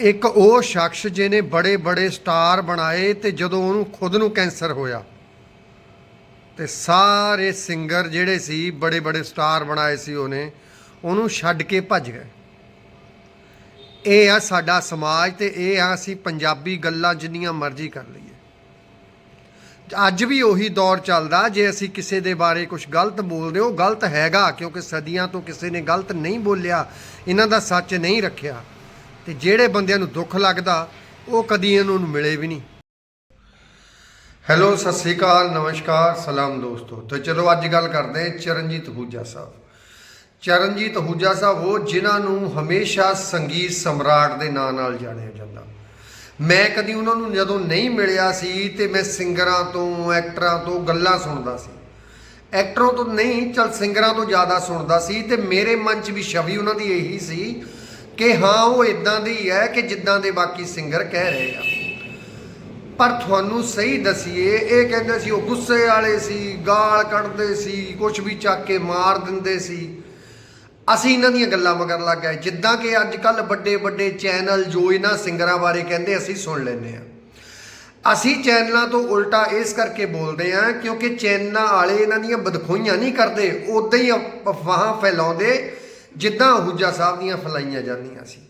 ਇੱਕ ਉਹ ਸ਼ਖਸ ਜਿਹਨੇ ਬੜੇ ਬੜੇ ਸਟਾਰ ਬਣਾਏ ਤੇ ਜਦੋਂ ਉਹਨੂੰ ਖੁਦ ਨੂੰ ਕੈਂਸਰ ਹੋਇਆ। ਤੇ ਸਾਰੇ ਸਿੰਗਰ ਜਿਹੜੇ ਸੀ, ਬੜੇ ਬੜੇ ਸਟਾਰ ਬਣਾਏ ਸੀ ਉਹਨੇ, ਉਹਨੂੰ ਛੱਡ ਕੇ ਭੱਜ ਗਏ। ਇਹ ਆ ਸਾਡਾ ਸਮਾਜ ਤੇ ਇਹ ਆ ਅਸੀਂ ਪੰਜਾਬੀ ਗੱਲਾਂ ਜਿੰਨੀਆਂ ਮਰਜ਼ੀ ਕਰ ਲਈਏ। ਅੱਜ ਵੀ ਉਹੀ ਦੌਰ ਚੱਲਦਾ, ਜੇ ਅਸੀਂ ਕਿਸੇ ਦੇ ਬਾਰੇ ਕੁਝ ਗਲਤ ਬੋਲਦੇ ਉਹ ਗਲਤ ਹੈਗਾ, ਕਿਉਂਕਿ ਸਦੀਆਂ ਤੋਂ ਕਿਸੇ ਨੇ ਗਲਤ ਨਹੀਂ ਬੋਲਿਆ, ਇਹਨਾਂ ਦਾ ਸੱਚ ਨਹੀਂ ਰੱਖਿਆ। ਤੇ ਜਿਹੜੇ ਬੰਦਿਆਂ ਨੂੰ ਦੁੱਖ ਲੱਗਦਾ, ਉਹ ਕਦੀ ਇਹਨਾਂ ਨੂੰ ਮਿਲੇ ਵੀ ਨਹੀਂ। ਹੈਲੋ, ਸਤਿ ਸ੍ਰੀ ਅਕਾਲ, ਨਮਸਕਾਰ, ਸਲਾਮ ਦੋਸਤੋ। ਤੇ ਚਲੋ ਅੱਜ ਗੱਲ ਕਰਦੇ ਚਰਨਜੀਤ ਹੂਜਾ ਸਾਹਿਬ। ਚਰਨਜੀਤ ਹੂਜਾ ਸਾਹਿਬ, ਉਹ ਜਿਨ੍ਹਾਂ ਨੂੰ ਹਮੇਸ਼ਾ ਸੰਗੀਤ ਸਮਰਾਟ ਦੇ ਨਾਂ ਨਾਲ ਜਾਣਿਆ ਜਾਂਦਾ। ਮੈਂ ਕਦੀ ਉਹਨਾਂ ਨੂੰ ਜਦੋਂ ਨਹੀਂ ਮਿਲਿਆ ਸੀ ਤੇ ਮੈਂ ਸਿੰਗਰਾਂ ਤੋਂ, ਐਕਟਰਾਂ ਤੋਂ ਗੱਲਾਂ ਸੁਣਦਾ ਸੀ। ਐਕਟਰਾਂ ਤੋਂ ਨਹੀਂ, ਚਲ ਸਿੰਗਰਾਂ ਤੋਂ ਜ਼ਿਆਦਾ ਸੁਣਦਾ ਸੀ ਤੇ ਮੇਰੇ ਮਨ 'ਚ ਵੀ ਛਵੀ ਉਹਨਾਂ ਦੀ ਇਹੀ ਸੀ ਕਿ ਹਾਂ, ਉਹ ਇਦਾਂ ਦੀ ਹੈ ਕਿ ਜਿੱਦਾਂ ਦੇ ਬਾਕੀ ਸਿੰਗਰ ਕਹਿ ਰਹੇ ਆ। ਪਰ ਤੁਹਾਨੂੰ ਸਹੀ ਦਸੀਏ, ਇਹ ਕਹਿੰਦੇ ਸੀ, ਉਹ ਗੁੱਸੇ ਵਾਲੇ ਸੀ, ਗਾਲ ਕੱਢਦੇ ਸੀ ਕੁਝ ਵੀ ਚੱਕ ਕੇ ਮਾਰ ਦਿੰਦੇ ਸੀ। ਅਸੀਂ ਇਹਨਾਂ ਦੀਆਂ ਗੱਲਾਂ ਮਗਰ ਲੱਗ ਗਏ। ਜਿੱਦਾਂ ਕਿ ਅੱਜ ਕੱਲ ਵੱਡੇ ਵੱਡੇ ਚੈਨਲ ਜੋ ਇਹਨਾਂ ਸਿੰਗਰਾਂ ਬਾਰੇ ਕਹਿੰਦੇ, ਅਸੀਂ ਸੁਣ ਲੈਂਦੇ ਆ ਅਸੀਂ ਚੈਨਲਾਂ ਤੋਂ ਉਲਟਾ ਇਸ ਕਰਕੇ ਬੋਲਦੇ ਆ ਕਿਉਂਕਿ ਚੈਨਲਾਂ ਵਾਲੇ ਇਹਨਾਂ ਦੀਆਂ ਬਦਖੋਈਆਂ ਨਹੀਂ ਕਰਦੇ ਉਦਾਂ ਹੀ ਅਫਵਾਹਾਂ ਫੈਲਾਉਂਦੇ ਜਿੱਦਾਂ ਅਹੂਜਾ ਸਾਹਿਬ ਦੀਆਂ ਫੈਲਾਈਆਂ ਜਾਂਦੀਆਂ ਸੀ।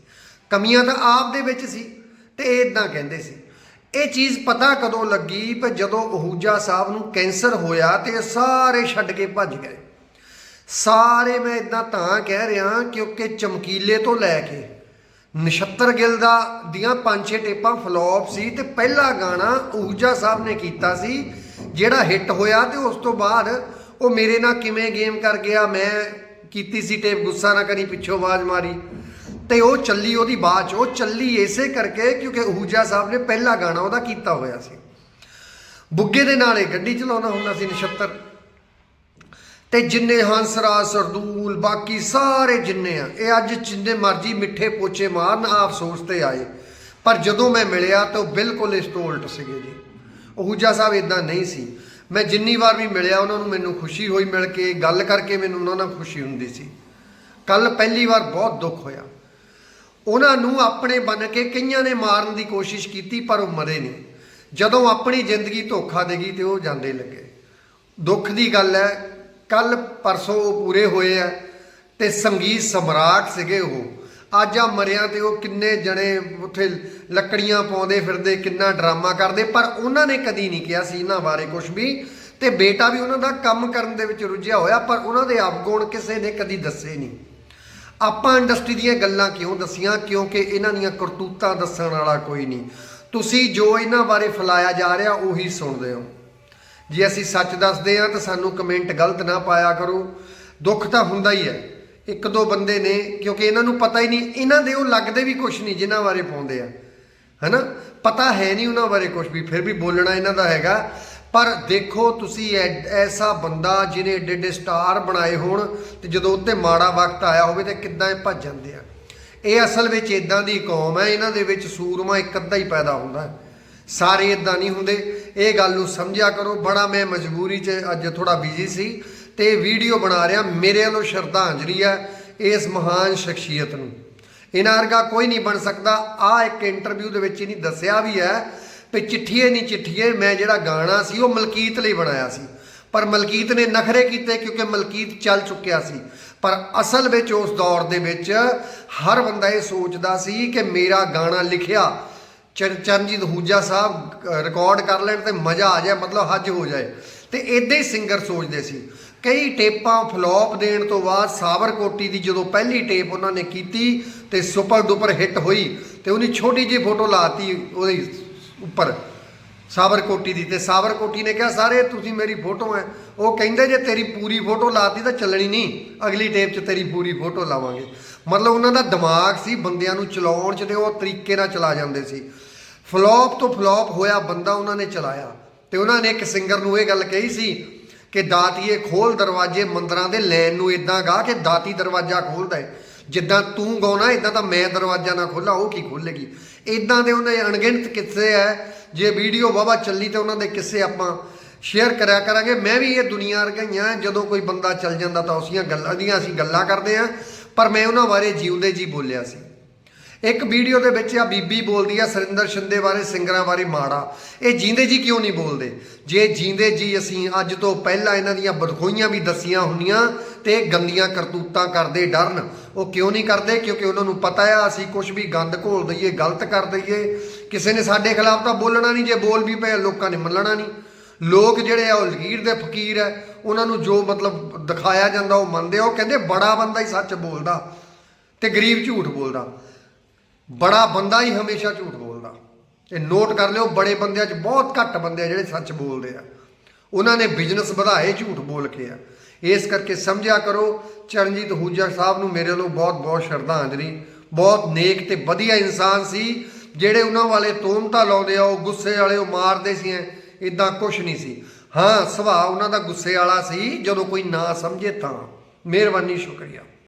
ਕਮੀਆਂ ਤਾਂ ਆਪ ਦੇ ਵਿੱਚ ਸੀ ਤੇ ਇਹ ਇਦਾਂ ਕਹਿੰਦੇ ਸੀ। ਇਹ ਚੀਜ਼ ਪਤਾ ਕਦੋਂ ਲੱਗੀ ਪਰ ਜਦੋਂ ਅਹੂਜਾ ਸਾਹਿਬ ਨੂੰ ਕੈਂਸਰ ਹੋਇਆ ਤੇ ਇਹ ਸਾਰੇ ਛੱਡ ਕੇ ਭੱਜ ਗਏ। ਸਾਰੇ ਮੈਂ ਇਦਾਂ ਤਾਂ ਕਹਿ ਰਿਹਾ ਕਿਉਂਕਿ ਚਮਕੀਲੇ ਤੋਂ ਲੈ ਕੇ ਨਛੱਤਰ ਗਿੱਲ ਦਾ ਦੀਆਂ ਪੰਜ ਛੇ ਟੇਪਾਂ ਫਲॉप ਸੀ ਤੇ ਪਹਿਲਾ ਗਾਣਾ ਊਜਾ ਸਾਹਿਬ ਨੇ ਕੀਤਾ ਸੀ, ਜਿਹੜਾ ਹਿੱਟ ਹੋਇਆ ਤੇ ਉਸ ਤੋਂ ਬਾਅਦ ਉਹ ਮੇਰੇ ਨਾਲ ਕਿਵੇਂ ਗੇਮ ਕਰ ਗਿਆ, ਮੈਂ ਕੀਤੀ ਸੀ ਟੇਪ ਗੁੱਸਾ ਨਾ ਕਰੀ, ਪਿੱਛੋਂ ਆਵਾਜ਼ ਮਾਰੀ। ਤੇ ਉਹ ਚੱਲੀ ਉਹਦੀ ਬਾਅਦ ਚ, ਉਹ ਚੱਲੀ ਇਸੇ ਕਰਕੇ ਕਿਉਂਕਿ ਊਜਾ ਸਾਹਿਬ ਨੇ ਪਹਿਲਾ ਗਾਣਾ ਉਹਦਾ ਕੀਤਾ ਹੋਇਆ ਸੀ। ਬੁੱਗੇ ਦੇ ਨਾਲੇ ਗੱਡੀ ਚਲਾਉਣਾ ਹੁੰਦਾ ਸੀ ਨਛੱਤਰ। ਤੇ ਜਿੰਨੇ ਹੰਸਰਾ ਸਰਦੂਲ, ਬਾਕੀ ਸਾਰੇ ਜਿੰਨੇ ਆ, ਇਹ ਅੱਜ ਜਿੰਨੇ ਮਰਜ਼ੀ ਮਿੱਠੇ ਪੋਚੇ ਮਾਰਨ ਅਫਸੋਸ ਤੇ ਆਏ। ਪਰ ਜਦੋਂ ਮੈਂ ਮਿਲਿਆ ਤਾਂ ਉਹ ਬਿਲਕੁਲ ਇਸ ਤੋਂ ਉਲਟ ਸੀਗੇ ਜੀ। ਉਹੂਜਾ ਸਾਹਿਬ ਇਦਾਂ ਨਹੀਂ ਸੀ। ਮੈਂ ਜਿੰਨੀ ਵਾਰ ਵੀ ਮਿਲਿਆ, ਉਹਨਾਂ ਨੂੰ ਮੈਨੂੰ ਖੁਸ਼ੀ ਹੋਈ ਮਿਲ ਕੇ, ਗੱਲ ਕਰਕੇ ਮੈਨੂੰ ਉਹਨਾਂ ਨਾਲ ਖੁਸ਼ੀ ਹੁੰਦੀ ਸੀ। ਕੱਲ ਪਹਿਲੀ ਵਾਰ ਬਹੁਤ ਦੁੱਖ ਹੋਇਆ। ਉਹਨਾਂ ਨੂੰ ਆਪਣੇ ਬਣ ਕੇ ਕਈਆਂ ਨੇ ਮਾਰਨ ਦੀ ਕੋਸ਼ਿਸ਼ ਕੀਤੀ, ਪਰ ਉਹ ਮਰੇ ਨਹੀਂ। ਜਦੋਂ ਆਪਣੀ ਜ਼ਿੰਦਗੀ ਧੋਖਾ ਦੇਗੀ ਤੇ ਉਹ ਜਾਂਦੇ ਲੱਗੇ। ਦੁੱਖ ਦੀ ਗੱਲ ਹੈ ਕੱਲ ਪਰਸੋਂ ਉਹ ਪੂਰੇ ਹੋਏ ਆ ਤੇ ਸੰਗੀਤ ਸਮਰਾਟ ਸੀਗੇ ਉਹ। ਅੱਜ ਆ ਮਰਿਆਂ ਤੇ ਉਹ ਕਿੰਨੇ ਜਣੇ ਉੱਥੇ ਲੱਕੜੀਆਂ ਪਾਉਂਦੇ ਫਿਰਦੇ, ਕਿੰਨਾ ਡਰਾਮਾ ਕਰਦੇ, ਪਰ ਉਹਨਾਂ ਨੇ ਕਦੀ ਨਹੀਂ ਕਿਹਾ ਸੀ ਇਹਨਾਂ ਬਾਰੇ ਕੁਝ ਵੀ। ਤੇ ਬੇਟਾ ਵੀ ਉਹਨਾਂ ਦਾ ਕੰਮ ਕਰਨ ਦੇ ਵਿੱਚ ਰੁੱਝਿਆ ਹੋਇਆ, ਪਰ ਉਹਨਾਂ ਦੇ ਆਪਗੁਣ ਕਿਸੇ ਨੇ ਕਦੀ ਦੱਸੇ ਨਹੀਂ। ਆਪਾਂ ਇੰਡਸਟਰੀ ਦੀਆਂ ਗੱਲਾਂ ਕਿਉਂ ਦਸੀਆਂ? ਕਿਉਂਕਿ ਇਹਨਾਂ ਦੀਆਂ ਕਰਤੂਤਾਂ ਦੱਸਣ ਵਾਲਾ ਕੋਈ ਨਹੀਂ। ਤੁਸੀਂ ਜੋ ਇਹਨਾਂ ਬਾਰੇ ਫੈਲਾਇਆ ਜਾ ਰਿਹਾ, ਉਹੀ ਸੁਣਦੇ ਹੋ। ਜੇ ਅਸੀਂ ਸੱਚ ਦੱਸਦੇ ਹਾਂ, ਤਾਂ ਸਾਨੂੰ ਕਮੈਂਟ ਗਲਤ ਨਾ ਪਾਇਆ ਕਰੋ। ਦੁੱਖ ਤਾਂ ਹੁੰਦਾ ਹੀ ਹੈ। ਇੱਕ ਦੋ ਬੰਦੇ ਨੇ, ਕਿਉਂਕਿ ਇਹਨਾਂ ਨੂੰ ਪਤਾ ਹੀ ਨਹੀਂ, ਇਹਨਾਂ ਦੇ ਉਹ ਲੱਗਦੇ ਵੀ ਕੁਝ ਨਹੀਂ, ਜਿਨ੍ਹਾਂ ਬਾਰੇ ਪਾਉਂਦੇ ਆ। ਹੈਨਾ? ਪਤਾ ਹੈ ਨਹੀਂ ਉਹਨਾਂ ਬਾਰੇ ਕੁਝ ਵੀ, ਫਿਰ ਵੀ ਬੋਲਣਾ ਇਹਨਾਂ ਦਾ ਹੈਗਾ। ਪਰ ਦੇਖੋ ਤੁਸੀਂ ਐਸਾ ਬੰਦਾ ਜਿਹਨੇ ਏਡੇ ਏਡੇ ਸਟਾਰ ਬਣਾਏ ਹੋਣ, ਤੇ ਜਦੋਂ ਉੱਤੇ ਮਾੜਾ ਵਕਤ ਆਇਆ ਹੋਵੇ ਤੇ ਕਿੱਦਾਂ ਇਹ ਭੱਜ ਜਾਂਦੇ ਆ। ਇਹ ਅਸਲ ਵਿੱਚ ਇਦਾਂ ਦੀ ਕੌਮ ਹੈ, ਇਹਨਾਂ ਦੇ ਵਿੱਚ ਸੂਰਮਾ ਇੱਕ ਅੱਧਾ ਹੀ ਪੈਦਾ ਹੁੰਦਾ ਹੈ। ਸਾਰੇ ਇਦਾਂ ਨਹੀਂ ਹੁੰਦੇ। ਇਹ ਗੱਲ ਨੂੰ ਸਮਝਿਆ ਕਰੋ, ਬੜਾ ਮੈਂ ਮਜਬੂਰੀ 'ਚ ਅੱਜ ਥੋੜਾ ਬਿਜ਼ੀ ਸੀ। ਤੇ ਵੀਡੀਓ ਬਣਾ ਰਿਹਾ, ਮੇਰੇ ਵੱਲੋਂ ਸ਼ਰਧਾਂਜਲੀ ਹੈ ਇਸ ਮਹਾਨ ਸ਼ਖਸੀਅਤ ਨੂੰ। ਇਹਨਾਂ ਵਰਗਾ ਕੋਈ ਨਹੀਂ ਬਣ ਸਕਦਾ। ਆ ਇੱਕ ਇੰਟਰਵਿਊ ਦੇ ਵਿੱਚ ਇਹਨੇ ਦੱਸਿਆ ਵੀ ਹੈ ਵੀ ਚਿੱਠੀਏ ਨਹੀਂ ਚਿੱਠੀਏ, ਮੈਂ ਜਿਹੜਾ ਗਾਣਾ ਸੀ, ਉਹ ਮਲਕੀਤ ਲਈ ਬਣਾਇਆ ਸੀ। ਪਰ ਮਲਕੀਤ ਨੇ ਨਖਰੇ ਕੀਤੇ ਕਿਉਂਕਿ ਮਲਕੀਤ ਚੱਲ ਚੁੱਕਿਆ ਸੀ। ਪਰ ਅਸਲ ਵਿੱਚ ਉਸ ਦੌਰ ਦੇ ਵਿੱਚ ਹਰ ਬੰਦਾ ਇਹ ਸੋਚਦਾ ਸੀ ਕਿ ਮੇਰਾ ਗਾਣਾ ਲਿਖਿਆ, ਚਰ ਚਰਨਜੀਤ ਹੂਜਾ ਸਾਹਿਬ ਰਿਕਾਰਡ ਕਰ ਲੈਣ ਤੇ ਮਜ਼ਾ ਆ ਜਾਏ, ਮਤਲਬ ਹੱਜ ਹੋ ਜਾਏ। ਤੇ ਇਦਾਂ ਹੀ ਸਿੰਗਰ ਸੋਚਦੇ ਸੀ। ਕਈ ਟੇਪਾਂ ਫਲੋਪ ਦੇਣ ਤੋਂ ਬਾਅਦ ਸਾਬਰਕੋਟੀ ਦੀ ਜਦੋਂ ਪਹਿਲੀ ਟੇਪ ਉਹਨਾਂ ਨੇ ਕੀਤੀ ਤੇ ਸੁਪਰ ਡੁਪਰ ਹਿੱਟ ਹੋਈ ਤੇ ਉਹਨੇ ਛੋਟੀ ਜਿਹੀ ਫੋਟੋ ਲਾਤੀ ਉਹਦੇ ਉੱਪਰ ਸਾਬਰਕੋਟੀ ਦੀ। ਤੇ ਸਾਬਰਕੋਟੀ ਨੇ ਕਿਹਾ, ਸਾਰੇ ਤੁਸੀਂ ਮੇਰੀ ਫੋਟੋ ਹੈ ਉਹ ਕਹਿੰਦੇ, ਜੇ ਤੇਰੀ ਪੂਰੀ ਫੋਟੋ ਲਾਤੀ ਤਾਂ ਚੱਲਣੀ ਨਹੀਂ। ਅਗਲੀ ਟੇਪ 'ਚ ਤੇਰੀ ਪੂਰੀ ਫੋਟੋ ਲਾਵਾਂਗੇ। ਮਤਲਬ ਉਹਨਾਂ ਦਾ ਦਿਮਾਗ ਸੀ ਬੰਦਿਆਂ ਨੂੰ ਚਲਾਉਣ 'ਚ ਤੇ ਉਹ ਤਰੀਕੇ ਨਾਲ ਚਲਾ ਜਾਂਦੇ ਸੀ। ਫਲੋਪ ਤੋਂ ਫਲੋਪ ਹੋਇਆ, ਬੰਦਾ ਉਹਨਾਂ ਨੇ ਚਲਾਇਆ। ਤੇ ਉਹਨਾਂ ਨੇ ਇੱਕ ਸਿੰਗਰ ਨੂੰ ਇਹ ਗੱਲ ਕਹੀ ਸੀ ਕਿ ਦਾਤੀਏ ਖੋਲ ਦਰਵਾਜ਼ੇ ਮੰਦਰਾਂ ਦੇ ਲੈਣ ਨੂੰ ਇਦਾਂ ਗਾ ਕਿ ਦਾਤੀ ਦਰਵਾਜ਼ਾ ਖੋਲਦਾ ਹੈ ਜਿੱਦਾਂ ਤੂੰ ਗਾਉਣਾ ਇਦਾਂ ਤਾਂ ਮੈਂ ਦਰਵਾਜ਼ਾ ਨਾ ਖੋਲਾਂ, ਉਹ ਕੀ ਖੋਲੇਗੀ? ਇਦਾਂ ਦੇ ਉਹਨਾਂ ਦੇ ਅਣਗਿਣਤ ਕਿੱਸੇ ਐ। ਜੇ ਵੀਡੀਓ ਵਾਵਾ ਚੱਲੀ ਤੇ ਉਹਨਾਂ ਦੇ ਕਿੱਸੇ ਆਪਾਂ ਸ਼ੇਅਰ ਕਰਿਆ ਕਰਾਂਗੇ। ਮੈਂ ਵੀ ਇਹ ਦੁਨੀਆ ਰਗਈਆਂ ਜਦੋਂ ਕੋਈ ਬੰਦਾ ਚੱਲ ਜਾਂਦਾ ਤਾਂ ਉਸੀਆਂ ਗੱਲਾਂ ਦੀਆਂ ਅਸੀਂ ਗੱਲਾਂ ਕਰਦੇ ਆਂ। ਪਰ ਮੈਂ ਉਹਨਾਂ ਬਾਰੇ ਜਿਉਂਦੇ ਜੀ ਬੋਲਿਆ ਸੀ। ਇੱਕ ਵੀਡੀਓ ਦੇ ਵਿੱਚ ਆ ਬੀਬੀ ਬੋਲਦੀ ਆ, ਸਰਿੰਦਰ ਸ਼ਿੰਦੇ ਬਾਰੇ, ਸਿੰਗਰਾਂ ਬਾਰੇ ਮਾੜਾ। ਇਹ ਜੀਂਦੇ ਜੀ ਕਿਉਂ ਨਹੀਂ ਬੋਲਦੇ? ਜੇ ਜੀਂਦੇ ਜੀ ਅਸੀਂ ਅੱਜ ਤੋਂ ਪਹਿਲਾਂ ਇਹਨਾਂ ਦੀਆਂ ਬਦਖੋਈਆਂ ਵੀ ਦਸੀਆਂ ਹੁੰਦੀਆਂ ਤੇ ਇਹ ਗੰਦੀਆਂ ਕਰਤੂਤਾਂ ਕਰਦੇ ਡਰਨ, ਉਹ ਕਿਉਂ ਨਹੀਂ ਕਰਦੇ? ਕਿਉਂਕਿ ਉਹਨਾਂ ਨੂੰ ਪਤਾ ਆ, ਅਸੀਂ ਕੁਝ ਵੀ ਗੰਦ ਘੋਲ ਦਈਏ, ਗਲਤ ਕਰ ਦਈਏ। ਕਿਸੇ ਨੇ ਸਾਡੇ ਖਿਲਾਫ ਤਾਂ ਬੋਲਣਾ ਨਹੀਂ, ਜੇ ਬੋਲ ਵੀ ਪਏ, ਲੋਕਾਂ ਨੇ ਮੰਨਣਾ ਨਹੀਂ। ਲੋਕ ਜਿਹੜੇ ਆ, ਉਹ ਲਗੀਰ ਦੇ ਫਕੀਰ ਹੈ ਉਹਨਾਂ ਨੂੰ ਜੋ ਮਤਲਬ ਦਿਖਾਇਆ ਜਾਂਦਾ, ਉਹ ਮੰਨਦੇ ਆ। ਉਹ ਕਹਿੰਦੇ, ਬੜਾ ਬੰਦਾ ਹੀ ਸੱਚ ਬੋਲਦਾ ਤੇ ਗਰੀਬ ਝੂਠ ਬੋਲਦਾ। ਬੜਾ ਬੰਦਾ ਹੀ ਹਮੇਸ਼ਾ ਝੂਠ ਬੋਲਦਾ। ਇਹ ਨੋਟ ਕਰ ਲਿਓ, ਬੜੇ ਬੰਦਿਆਂ 'ਚ ਬਹੁਤ ਘੱਟ ਬੰਦੇ ਆ ਜਿਹੜੇ ਸੱਚ ਬੋਲਦੇ ਆ। ਉਹਨਾਂ ਨੇ ਬਿਜ਼ਨਸ ਵਧਾਏ ਝੂਠ ਬੋਲ ਕੇ ਆ। ਇਸ ਕਰਕੇ ਸਮਝਿਆ ਕਰੋ, ਚਰਨਜੀਤ ਹੂਜਾ ਸਾਹਿਬ ਨੂੰ ਮੇਰੇ ਵੱਲੋਂ ਬਹੁਤ ਬਹੁਤ ਸ਼ਰਧਾਂਜਲੀ ਬਹੁਤ ਨੇਕ ਤੇ ਵਧੀਆ ਇਨਸਾਨ ਸੀ। ਜਿਹੜੇ ਉਹਨਾਂ ਵਾਲੇ ਤੋਮਤਾ ਲਾਉਂਦੇ ਆ, ਉਹ ਗੁੱਸੇ ਵਾਲੇ, ਉਹ ਮਾਰਦੇ ਸੀ ਇਦਾਂ ਕੁਝ ਨਹੀਂ ਸੀ। ਹਾਂ, ਸੁਭਾਅ ਉਹਨਾਂ ਦਾ ਗੁੱਸੇ ਵਾਲਾ ਸੀ। ਜਦੋਂ ਕੋਈ ਨਾ ਸਮਝੇ ਤਾਂ। ਮਿਹਰਬਾਨੀ, ਸ਼ੁਕਰੀਆ।